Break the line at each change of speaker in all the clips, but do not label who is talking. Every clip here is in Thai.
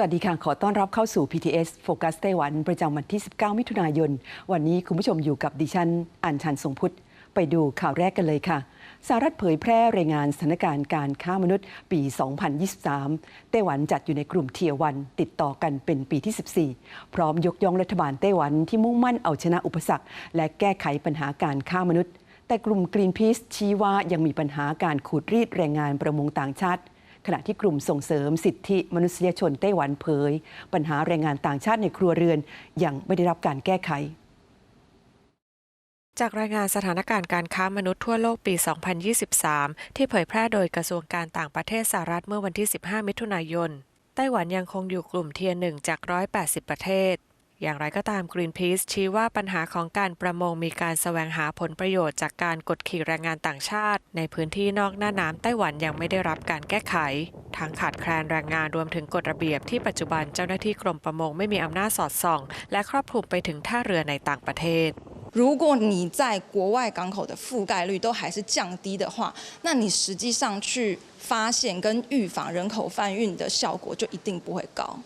สวัสดีค่ะ ขอต้อนรับเข้าสู่ PTS Focus ไต้หวัน ประจำวันที่ 19 มิถุนายน วันนี้คุณผู้ชมอยู่กับดิฉัน อัญชันทรงพุทธ ไปดูข่าวแรกกันเลยค่ะสหรัฐเผยแพร่รายงานสถานการณ์การค้ามนุษย์ปี 2023 ไต้หวันจัดอยู่ในกลุ่มเทียวันติดต่อกันเป็นปีที่ 14 พร้อมยกย่องรัฐบาลไต้หวันที่มุ่งมั่นเอาชนะอุปสรรค และแก้ไขปัญหาการค้ามนุษย์ แต่กลุ่ม Greenpeace ชี้ว่ายังมีปัญหาการขูดรีดแรงงานประมงต่างชาติ ขณะที่กลุ่มส่งเสริมสิทธิมนุษยชนไต้หวันเผย ปัญหาแรงงานต่างชาติในครัวเรือนยังไม่ได้รับการแก้ไข
จากรายงานสถานการณ์การค้ามนุษย์ทั่วโลกปี 2023 ที่เผยแพร่โดยกระทรวงการต่างประเทศสหรัฐเมื่อวันที่ 15 มิถุนายน ไต้หวันยังคงอยู่กลุ่มเทียร์หนึ่งจาก 180 ประเทศ อย่างไรก็ตาม Greenpeace ชี้ว่าปัญหาของการประมงมีการแสวงหาผลประโยชน์จากการกดขี่แรงงานต่างชาติ ในพื้นที่นอกหน้าน้ำไต้หวันยังไม่ได้รับการแก้ไข ทั้งขาดแคลนแรงงานรวมถึงกฎระเบียบที่ปัจจุบันเจ้าหน้าที่กรมประมงไม่มีอำนาจสอดส่อง และครอบคลุมไปถึงท่าเรือในต่างประเทศ
如果你在国外港口的覆盖率都还是降低的话，那你实际上去发现跟预防人口贩运的效果就一定不会高。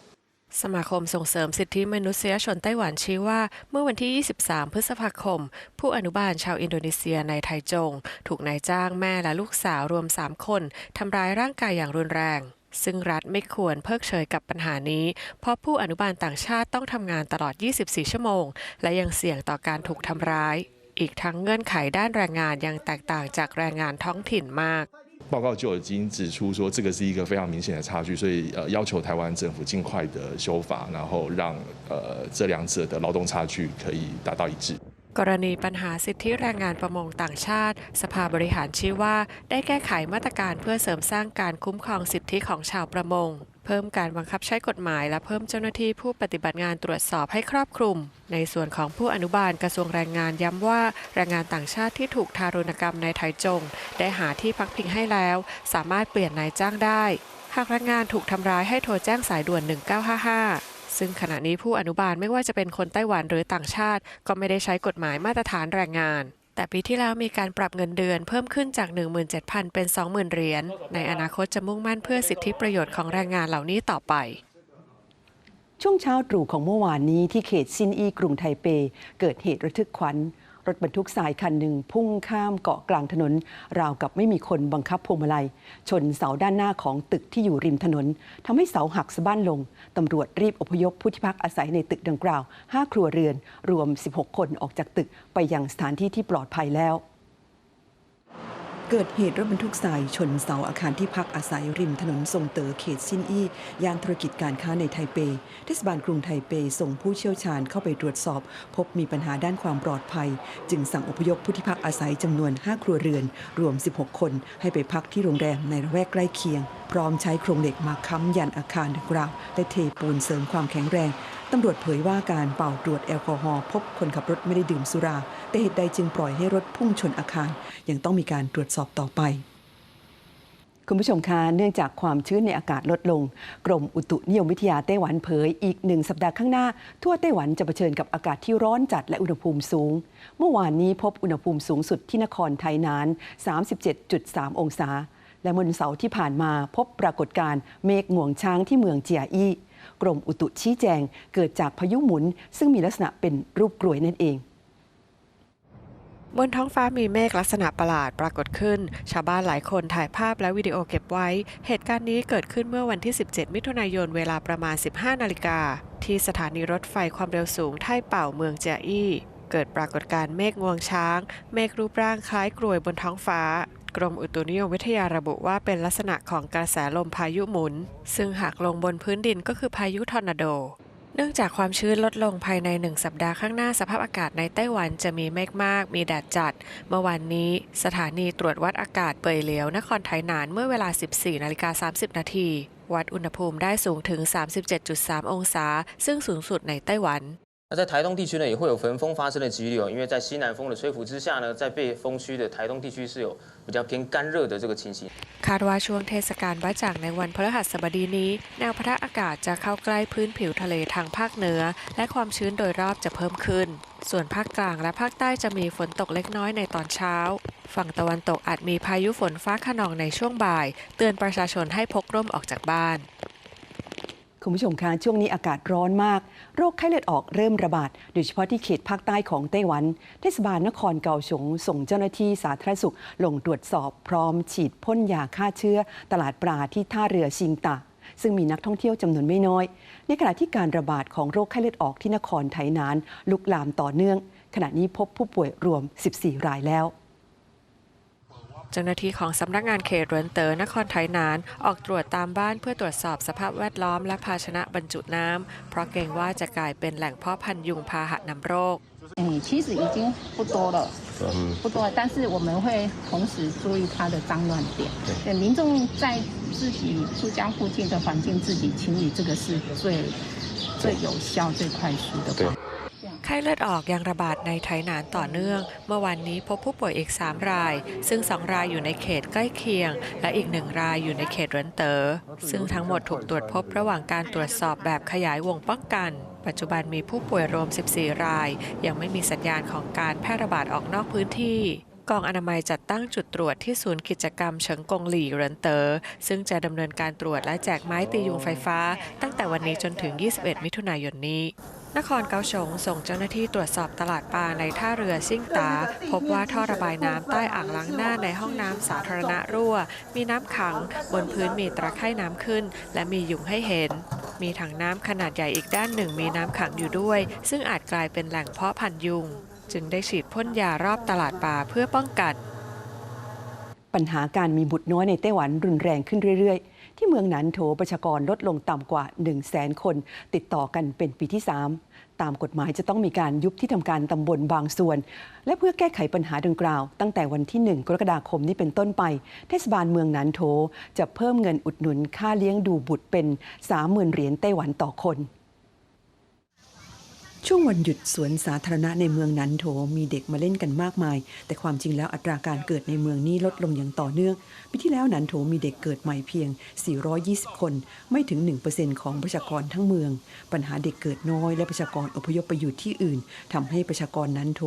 สมาคมส่งเสริมสิทธิมนุษยชนไต้หวันชี้ว่า เมื่อวันที่ 23 พฤษภาคม ผู้อนุบาลชาวอินโดนีเซียในไทจง ถูกนายจ้างแม่และลูกสาวรวม 3 คนทำร้ายร่างกายอย่างรุนแรง ซึ่งรัฐไม่ควรเพิกเฉยกับปัญหานี้ เพราะผู้อนุบาลต่างชาติต้องทำงานตลอด 24 ชั่วโมง และยังเสี่ยงต่อการถูกทำร้าย อีกทั้งเงื่อนไขด้านแรงงานยังแตกต่างจากแรงงานท้องถิ่นมาก
报告就已经指出说，这个是一个非常明显的差距，所以呃，要求台湾政府尽快的修法，然后让呃这两者的劳动差距可以达到一致。
กรณีปัญหาสิทธิแรงงานประมงต่างชาติ สภาบริหารชี้ว่า ได้แก้ไขมาตรการเพื่อเสริมสร้างการคุ้มครองสิทธิของชาวประมง เพิ่มการบังคับใช้กฎหมาย และเพิ่มเจ้าหน้าที่ผู้ปฏิบัติงานตรวจสอบให้ครอบคลุม ในส่วนของผู้อนุบาลกระทรวงแรงงานย้ำว่าแรงงานต่างชาติที่ถูกทารุณกรรมในไทจง ได้หาที่พักพิงให้แล้ว สามารถเปลี่ยนนายจ้างได้ หากแรงงานถูกทำร้ายให้โทรแจ้งสายด่วน 1955ซึ่งขณะนี้ผู้อนุบาลไม่ว่าจะเป็นคนไต้หวันหรือต่างชาติ ก็ไม่ได้ใช้กฎหมายมาตรฐานแรงงาน แต่ปีที่แล้วมีการปรับเงินเดือนเพิ่มขึ้นจาก 17,000 เป็น 20,000 เหรียญ ในอนาคตจะมุ่งมั่นเพื่อสิทธิประโยชน์ของแรงงานเหล่านี้ต่อไป
ช่วงเช้าตรู่ของเมื่อวานนี้ที่เขตซินอีกรุงไทเป เกิดเหตุระทึกขวัญ รถบรรทุกสายคันหนึ่งพุ่งข้ามเกาะกลางถนน ราวกับไม่มีคนบังคับพวงมาลัย ชนเสาด้านหน้าของตึกที่อยู่ริมถนนทำให้เสาหักสะบั้นลงตำรวจรีบอพยพผู้ที่พักอาศัยในตึกดังกล่าว 5 ครัวเรือน รวม 16 คนออกจากตึกไปยังสถานที่ที่ปลอดภัยแล้ว เกิดเหตุรถบรรทุกทรายชนเสาอาคารที่พักอาศัยริมถนนทรงเต๋อเขตซินอี้ย่านธุรกิจการค้าในไทเป เทศบาลกรุงไทเปส่งผู้เชี่ยวชาญเข้าไปตรวจสอบ พบมีปัญหาด้านความปลอดภัย จึงสั่งอพยพผู้ที่พักอาศัยจำนวน 5 ครัวเรือน รวม 16 คน ให้ไปพักที่โรงแรมในระแวกใกล้เคียง พร้อมใช้โครงเหล็กมาค้ำยันอาคารดังกล่าวและเทปูนเสริมความแข็งแรง ตำรวจเผยว่าการเป่าตรวจแอลกอฮอล์พบคนขับรถไม่ได้ดื่มสุรา แต่เหตุใดจึงปล่อยให้รถพุ่งชนอาคาร ยังต้องมีการตรวจสอบต่อไป คุณผู้ชมคะเนื่องจากความชื้นในอากาศลดลง กรมอุตุนิยมวิทยาไต้หวันเผย อีกหนึ่งสัปดาห์ข้างหน้า ทั่วไต้หวันจะเผชิญกับอากาศที่ร้อนจัดและอุณหภูมิสูง เมื่อวานนี้พบอุณหภูมิสูงสุดที่นครไทนาน 37.3 องศา และวันเสาร์ที่ผ่านมาพบปรากฏการณ์เมฆง่วงช้างที่เมืองเจียอี้ กรมอุตุชี้แจงเกิดจากพายุหมุน ซึ่งมีลักษณะเป็นรูปกลวยนั่นเอง
บนท้องฟ้ามีเมฆลักษณะประหลาดปรากฏขึ้น ชาวบ้านหลายคนถ่ายภาพและวิดีโอเก็บไว้ เหตุการณ์นี้เกิดขึ้นเมื่อวันที่ 17 มิถุนายนเวลาประมาณ 15 นาฬิกา ที่สถานีรถไฟความเร็วสูงไท่เป่าเมืองเจียอี้ เกิดปรากฏการณ์เมฆงวงช้าง เมฆรูปร่างคล้ายกลวยบนท้องฟ้า กรมอุตุนิยมวิทยาระบุว่าเป็นลักษณะของกระแสลมพายุหมุน ซึ่งหากลงบนพื้นดินก็คือพายุทอร์นาโด เนื่องจากความชื้นลดลงภายในหนึ่งสัปดาห์ข้างหน้าสภาพอากาศในไต้หวันจะมีเมฆมาก มีแดดจัด เมื่อวานนี้ สถานีตรวจวัดอากาศเปยเหลียวนครไทยนานเมื่อเวลา 14นาฬิกา30 นาทีวัดอุณหภูมิได้สูงถึง 37.3 องศา ซึ่งสูงสุดในไต้หวัน
那在台东地区呢，也会有焚风发生的几率哦，因为在西南风的吹拂之下呢，在被风区的台东地区是有比较偏干热的这个情形。
คาดว่าช่วงเทศกาลบ้าจ่างในวันพฤหัสบดีนี้ แนวพะทะอากาศจะเข้าใกล้พื้นผิวทะเลทางภาคเหนือ และความชื้นโดยรอบจะเพิ่มขึ้น ส่วนภาคกลางและภาคใต้จะมีฝนตกเล็กน้อยในตอนเช้า ฝั่งตะวันตกอาจมีพายุฝนฟ้าขนองในช่วงบ่าย เตือนประชาชนให้พกร่มออกจากบ้าน
คุณผู้ชมคะช่วงนี้อากาศร้อนมาก โรคไข้เลือดออกเริ่มระบาด โดยเฉพาะที่เขตภาคใต้ของไต้หวัน เทศบาลนครเกาสงส่งเจ้าหน้าที่สาธารณสุข ลงตรวจสอบพร้อมฉีดพ่นยาฆ่าเชื้อ ตลาดปลาที่ท่าเรือชิงตาซึ่งมีนักท่องเที่ยวจำนวนไม่น้อย ในขณะที่การระบาดของโรคไข้เลือดออกที่นครไถหนาน ลุกลามต่อเนื่อง ขณะนี้พบผู้ป่วยรวม 14 รายแล้ว
เจ้าหน้าที่ของสำนักงานเขตเรินเตอร์นครไทยนาน ออกตรวจตามบ้านเพื่อตรวจสอบสภาพแวดล้อมและภาชนะบรรจุน้ำ เพราะเกรงว่าจะกลายเป็นแหล่งเพาะพันธุ์ยุงพาหะนำโรค
哎，其实已经不多了，不多了，但是我们会同时注意它的脏乱点。对，民众在自己住家附近的环境自己清理，这个是最最有效、最快速的方法。
ไ ข้เลือดออกยังระบาดในไทยนานต่อเนื่อง เมื่อวันนี้พบผู้ป่วยอีก 3 ราย ซึ่ง 2 รายอยู่ในเขตใกล้เคียง และอีกหนึ่งรายอยู่ในเขตเรินเตอร์ซึ่งทั้งหมดถูกตรวจพบระหว่างการตรวจสอบแบบขยายวงป้องกัน ปัจจุบันมีผู้ป่วยรวม 14 ราย ยังไม่มีสัญญาณของการแพร่ระบาดออกนอกพื้นที่กองอนามัยจัดตั้งจุดตรวจที่ศูนย์กิจกรรมเฉิงกงหลี่เรินเตอร์ซึ่งจะดำเนินการตรวจและแจกไม้ตียุงไฟฟ้า ตั้งแต่วันนี้จนถึง 21 มิถุนายนนี้ นครเกาสงส่งเจ้าหน้าที่ตรวจสอบตลาดปลาในท่าเรือซิ่งตา พบว่าท่อระบายน้ำใต้อ่างล้างหน้าในห้องน้ำสาธารณะรั่ว มีน้ำขัง บนพื้นมีตะไคร่น้ำขึ้น และมียุงให้เห็น มีถังน้ำขนาดใหญ่อีกด้านหนึ่งมีน้ำขังอยู่ด้วย ซึ่งอาจกลายเป็นแหล่งเพาะพันยุง จึงได้ฉีดพ่นยารอบตลาดปลาเพื่อป้องกัน
ปัญหาการมีบุตรน้อยในไต้หวันรุนแรงขึ้นเรื่อยๆ ที่เมืองหนันโถประชากรลดลงต่ำกว่า 1 0 0 0 0แสนคน ติดต่อกันเป็นปีที่ 3 ตามกฎหมายจะต้องมีการยุบที่ทำการตำบลบางส่วน และเพื่อแก้ไขปัญหาดังกล่าว ตั้งแต่วันที่ 1 กรกฎาคมนี้เป็นต้นไป เทศบาลเมืองหนันโถจะเพิ่มเงินอุดหนุนค่าเลี้ยงดูบุตรเป็น 30,000 เหรียญไต้หวันต่อคน ช่วงวันหยุดสวนสาธารณะในเมืองนันโถมีเด็กมาเล่นกันมากมาย แต่ความจริงแล้วอัตราการเกิดในเมืองนี้ลดลงอย่างต่อเนื่อง ปีที่แล้วนันโถมีเด็กเกิดใหม่เพียง 420 คน ไม่ถึง 1%ของประชากรทั้งเมือง ปัญหาเด็กเกิดน้อยและประชากรอพยพไปอยู่ที่อื่นทำให้ประชากรนันโถ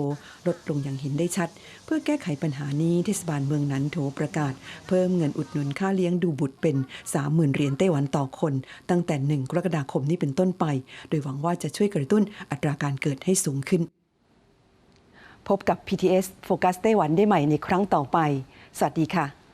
ลดลงอย่างเห็นได้ชัด เพื่อแก้ไขปัญหานี้เทศบาลเมืองนันโถประกาศ เพิ่มเงินอุดหนุนค่าเลี้ยงดูบุตรเป็น 30,000เหรียญไต้หวันต่อคน ตั้งแต่ 1 กรกฎาคมนี้เป็นต้นไป โดยหวังว่าจะช่วยกระตุ้นอัตราการเกิดให้สูงขึ้น พบกับ PTS โฟกัสไต้หวันได้ใหม่ในครั้งต่อไป สวัสดีค่ะ